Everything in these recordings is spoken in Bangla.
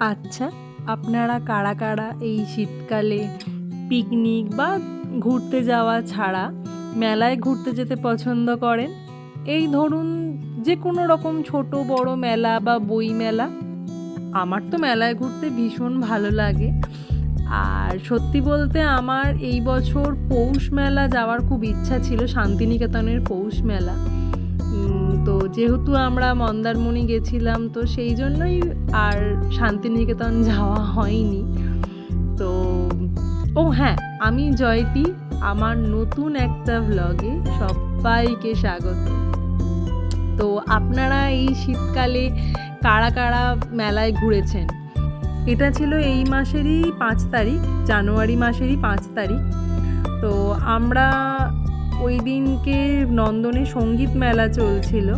আচ্ছা আপনারা কারা কারা এই শীতকালে পিকনিক বা ঘুরতে যাওয়া ছাড়া মেলায় ঘুরতে যেতে পছন্দ করেন? এই ধরুন যে কোনো রকম ছোট, বড় মেলা বা বই মেলা। আমার তো মেলায় ঘুরতে ভীষণ ভালো লাগে। আর সত্যি বলতে আমার এই বছর পৌষ মেলা যাওয়ার খুব ইচ্ছা ছিল, শান্তিনিকেতনের পৌষ মেলা। তো যেহেতু আমরা মন্দারমণি গেছিলাম, তো সেই জন্যই আর শান্তিনিকেতন যাওয়া হয়নি। তো, ও হ্যাঁ আমি জয়তি, আমার নতুন একটা ভ্লগে সবাইকে স্বাগত। তো আপনারা এই শীতকালে কারা কারা মেলায় ঘুরেছেন? এটা ছিল এই মাসেরই পাঁচ তারিখ, জানুয়ারি মাসেরই পাঁচ তারিখ। তো আমরা ওই দিনকে নন্দনে সংগীত মেলা চলছিল।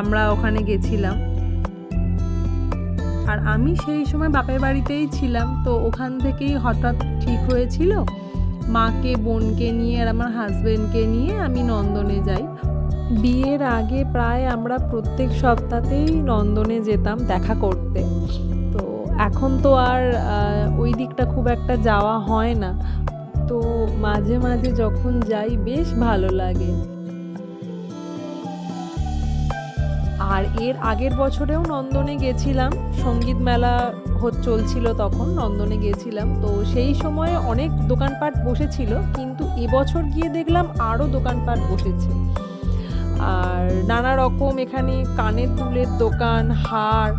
আমরা ওখানে গেছিলাম। আর আমি সেই সময় বাপের বাড়িতেই ছিলাম, তো ওখান থেকেই হঠাৎ ঠিক হয়েছিল, মাকে, বোনকে নিয়ে আর আমার হাজবেন্ডকে নিয়ে আমি নন্দনে যাই। বিয়ের আগে প্রায় আমরা প্রত্যেক সপ্তাহতেই নন্দনে যেতাম দেখা করতে। তো এখন তো আর ওই দিকটা খুব একটা যাওয়া হয় না। তো মাঝে মাঝে যখন যাই বেশ ভালো লাগে। আর এর আগের বছরেও নন্দনে গেছিলাম, সংগীত মেলা চলছিল তখন, নন্দনে গেছিলাম। তো সেই সময়ে অনেক দোকানপাট বসেছিল, কিন্তু এবছর গিয়ে দেখলাম আরও দোকানপাট বসেছে। আর নানা রকম এখানে কানের দুলের দোকান, হার,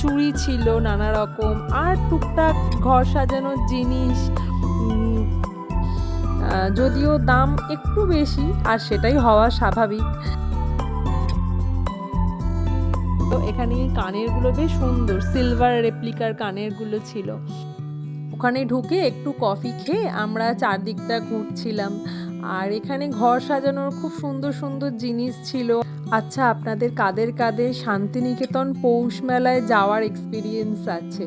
চুড়ি ছিল নানা রকম, আর টুকটাক ঘর সাজানোর জিনিস যদিও দাম একটু বেশি, আর সেটাই হওয়া স্বাভাবিক। তো এখানে কানেরগুলো বেশ সুন্দর সিলভার রেপ্লিকার কানেরগুলো ছিল। ওখানে ঢুকে একটু কফি খেয়ে আমরা চারদিকটা ঘুরছিলাম। আর এখানে ঘর সাজানোর খুব সুন্দর সুন্দর জিনিস ছিল। আচ্ছা আপনাদের কাদের কাদের শান্তিনিকেতন পৌষ মেলায় যাওয়ার এক্সপিরিয়েন্স আছে?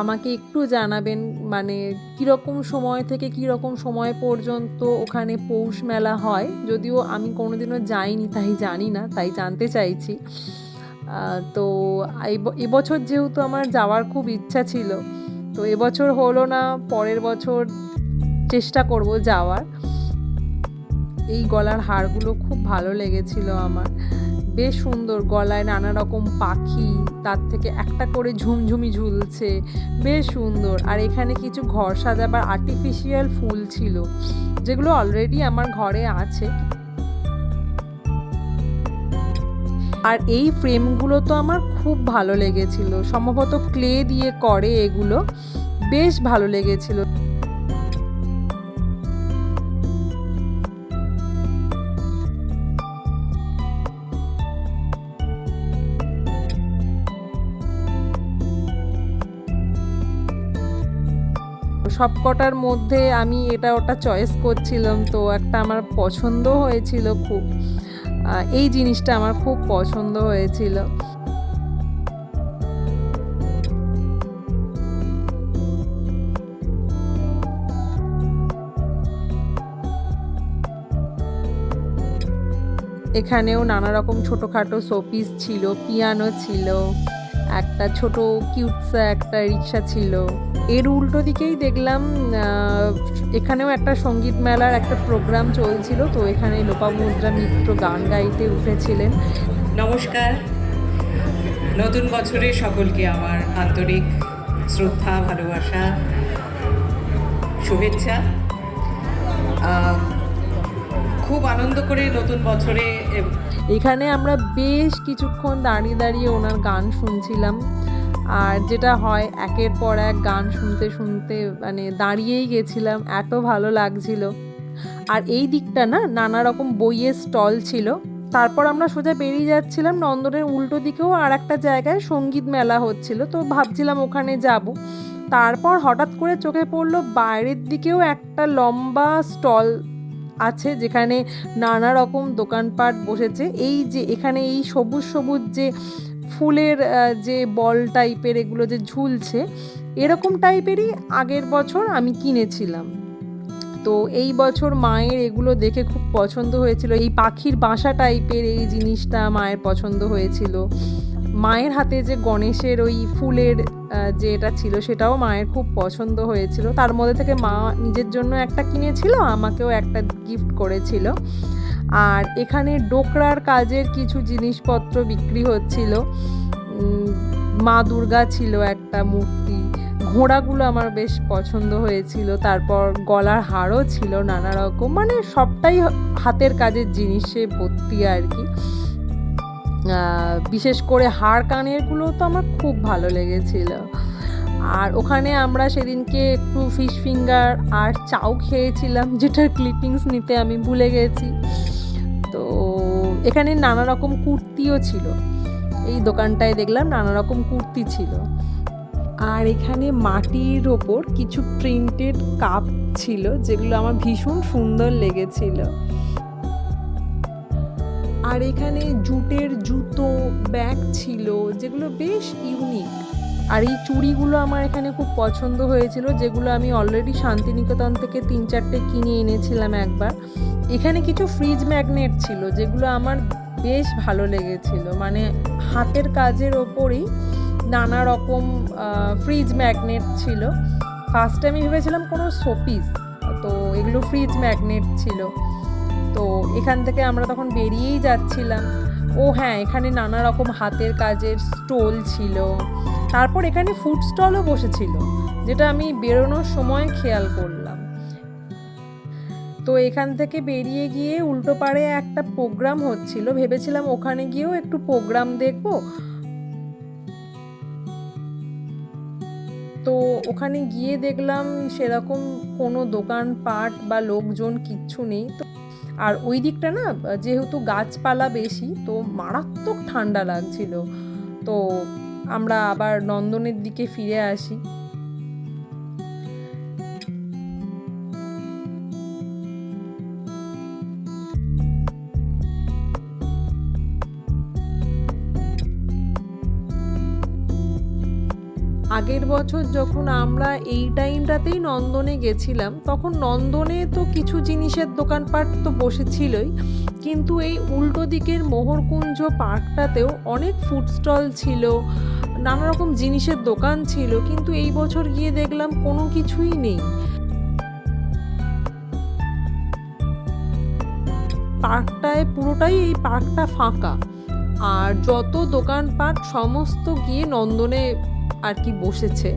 আমাকে একটু জানাবেন মানে কীরকম সময় থেকে কীরকম সময় পর্যন্ত ওখানে পৌষ মেলা হয়? যদিও আমি কোনোদিনও যাইনি, তাই জানি না, তাই জানতে চাইছি। তো এবছর যেহেতু আমার যাওয়ার খুব ইচ্ছা ছিল, তো এবছর হলো না, পরের বছর চেষ্টা করব যাওয়ার। এই গলার হারগুলো খুব ভালো লেগেছিল আমার। বেশ সুন্দর, গলায় নানা রকম পাখি, তার থেকে একটা করে ঝুমঝুমি ঝুলছে। বেশ সুন্দর। আর এখানে কিছু ঘর সাজাবার আর্টিফিশিয়াল ফুল ছিল, যেগুলো অলরেডি আমার ঘরে আছে। আর এই ফ্রেমগুলো তো আমার খুব ভালো লেগেছিল। সম্ভবত ক্লে দিয়ে করে এগুলো। বেশ ভালো লেগেছিল। সবকটার মধ্যে আমি এটা ওটা চয়েস করছিলাম, তো একটা আমার পছন্দ হয়েছিল খুব। এই জিনিসটা আমার খুব পছন্দ হয়েছিল। এখানেও নানা রকম ছোটোখাটো শোপিস ছিল পিয়ানো ছিল। একটা ছোট কিউটসা একটা রিক্সা ছিল। এর উল্টো দিকেই দেখলাম এখানেও একটা সংগীত মেলার একটা প্রোগ্রাম চলছিল, তো এখানে লোপামুদ্রা মিত্র গান গাইতে উঠেছিলেন। নমস্কার। নতুন বছরে সকলকে আমার আন্তরিক শ্রদ্ধা, ভালোবাসা, শুভেচ্ছা। খুব আনন্দ করে নতুন বছরে এখানে আমরা বেশ কিছুক্ষণ দাঁড়িয়ে দাঁড়িয়ে ওনার গান শুনছিলাম। আর যেটা হয়, একের পর এক গান শুনতে শুনতে মানে দাঁড়িয়েই গেছিলাম, এত ভালো লাগছিল। আর এই দিকটা না, নানা রকম বইয়ের স্টল ছিল। তারপর আমরা সোজা বেরিয়ে যাচ্ছিলাম নন্দনের উল্টো দিকেও আর একটা জায়গায় সংগীত মেলা হচ্ছিল। তো ভাবছিলাম ওখানে যাব। তারপর হঠাৎ করে চোখে পড়ল, বাইরের দিকেও একটা লম্বা স্টল আছে, যেখানে নানা রকম দোকানপাট বসেছে। এই যে এখানে এই সবুজ সবুজ যে ফুলের যে বল টাইপের এগুলো যে ঝুলছে, এরকম টাইপেরই আগের বছর আমি কিনেছিলাম। তো এই বছর মায়ের এগুলো দেখে খুব পছন্দ হয়েছিল। এই পাখির বাসা টাইপের এই জিনিসটা মায়ের পছন্দ হয়েছিল। মায়ের হাতে যে গণেশের ওই ফুলের যে এটা ছিল সেটাও মায়ের খুব পছন্দ হয়েছিল। তার মধ্যে থেকে মা নিজের জন্য একটা কিনেছিল, আমাকেও একটা গিফট করেছিল। আর এখানে ডোকরার কাজের কিছু জিনিসপত্র বিক্রি হচ্ছিল। মা দুর্গা ছিল একটা মূর্তি। ঘোড়াগুলো আমার বেশ পছন্দ হয়েছিল। তারপর গলার হারও ছিল নানা রকম। মানে সবটাই হাতের কাজের জিনিসে ভর্তি আর কি। বিশেষ করে হাড় কানেরগুলো তো আমার খুব ভালো লেগেছিল। আর ওখানে আমরা সেদিনকে একটু ফিশ ফিঙ্গার আর চাউ খেয়েছিলাম, যেটার ক্লিপিংস নিতে আমি ভুলে গেছি। তো এখানে নানা রকম কুর্তিও ছিল। এই দোকানটায় দেখলাম নানা রকম কুর্তি ছিল। আর এখানে মাটির ওপর কিছু প্রিন্টেড কাপ ছিল, যেগুলো আমার ভীষণ সুন্দর লেগেছিল। আর এখানে জুটের জুতো, ব্যাগ ছিল, যেগুলো বেশ ইউনিক আর এই চুড়িগুলো আমার এখানে খুব পছন্দ হয়েছিল, যেগুলো আমি অলরেডি শান্তিনিকেতন থেকে তিন চারটে কিনে এনেছিলাম একবার। এখানে কিছু ফ্রিজ ম্যাগনেট ছিল, যেগুলো আমার বেশ ভালো লেগেছিল। মানে হাতের কাজের ওপরই নানা রকম ফ্রিজ ম্যাগনেট ছিল। ফার্স্টে আমি ভেবেছিলাম কোনো শোপিস তো এগুলো ফ্রিজ ম্যাগনেট ছিল। তো এখান থেকে আমরা তখন বেরিয়েই যাচ্ছিলাম। ও হ্যাঁ এখানে নানা রকম হাতের কাজের স্টল ছিল। তারপর এখানে ফুড স্টলও বসেছিল, যেটা আমি বেরোনোর সময় খেয়াল করলাম। তো এখান থেকে বেরিয়ে গিয়ে উল্টো পাড়ে একটা প্রোগ্রাম হচ্ছিল। ভেবেছিলাম ওখানে গিয়েও একটু প্রোগ্রাম দেখব। তো ওখানে গিয়ে দেখলাম সেরকম কোনো দোকান পাট বা লোকজন কিচ্ছু নেই। তো আর ওই দিকটা না, যেহেতু গাছপালা বেশি, তো মারাত্মক ঠান্ডা লাগছিল। তো আমরা আবার নন্দনের দিকে ফিরে আসি। আগের বছর যখন আমরা এই টাইমটাতেই নন্দনে গেছিলাম, তখন নন্দনে তো কিছু জিনিসের দোকানপাট তো বসেছিলই, কিন্তু এই উল্টো দিকের মোহরকুঞ্জ পার্কটাতেও অনেক ফুড স্টল ছিল, নানা রকম জিনিসের দোকান ছিল, কিন্তু এই বছর গিয়ে দেখলাম কোনো কিছুই নেই। পার্কটায় পুরোটাই এই পার্কটা ফাঁকা, আর যত দোকানপাট সমস্ত গিয়ে নন্দনে আর কি বসেছে।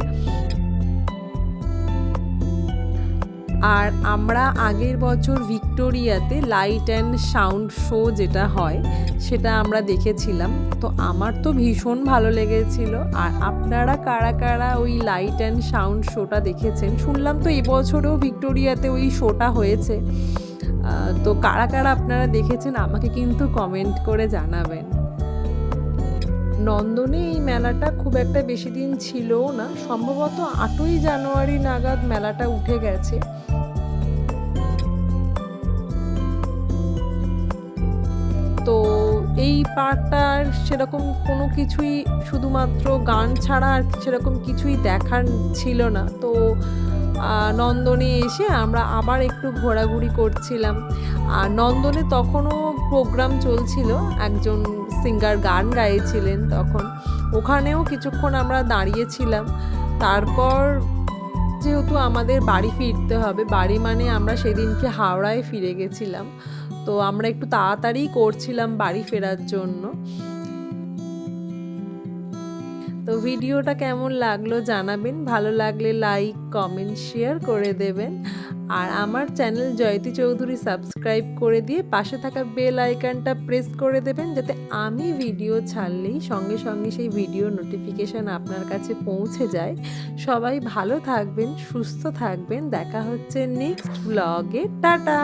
আর আমরা আগের বছর ভিক্টোরিয়াতে লাইট অ্যান্ড সাউন্ড শো যেটা হয়, সেটা আমরা দেখেছিলাম। তো আমার তো ভীষণ ভালো লেগেছিল। আর আপনারা কারা কারা ওই লাইট অ্যান্ড সাউন্ড শোটা দেখেছেন? শুনলাম তো এবছরেও ভিক্টোরিয়াতে ওই শোটা হয়েছে। তো কারা কারা আপনারা দেখেছেন আমাকে কিন্তু কমেন্ট করে জানাবেন। নন্দনে এই মেলাটা খুব একটা বেশি দিন ছিলও না, সম্ভবত আটই জানুয়ারি নাগাদ মেলাটা উঠে গেছে। তো এই পার্কটার সেরকম কোনো কিছুই শুধুমাত্র গান ছাড়া আর সেরকম কিছুই দেখার ছিল না। তো নন্দনে এসে আমরা আবার একটু ঘোরাঘুরি করছিলাম। আর নন্দনে তখনও প্রোগ্রাম চলছিল একজন সিঙ্গার গান গাইয়েছিলেন তখন। ওখানেও কিছুক্ষণ আমরা দাঁড়িয়েছিলাম। তারপর যেহেতু আমাদের বাড়ি ফিরতে হবে, বাড়ি মানে আমরা সেদিনকে হাওড়ায় ফিরে গেছিলাম। তো আমরা একটু তাড়াতাড়ি করছিলাম বাড়ি ফেরার জন্য। ভিডিওটা কেমন লাগল জানাবেন। ভালো লাগলে লাইক কমেন্ট শেয়ার করে দেবেন। আর আমার চ্যানেল জয়তী চৌধুরী সাবস্ক্রাইব করে দিয়ে পাশে থাকা বেল আইকনটা প্রেস করে দেবেন যাতে আমি ভিডিও ছাড়লেই সঙ্গে সঙ্গে সেই ভিডিও নোটিফিকেশান আপনার কাছে পৌঁছে যায়। সবাই ভালো থাকবেন, সুস্থ থাকবেন। দেখা হচ্ছে নেক্সট ব্লগে টাটা!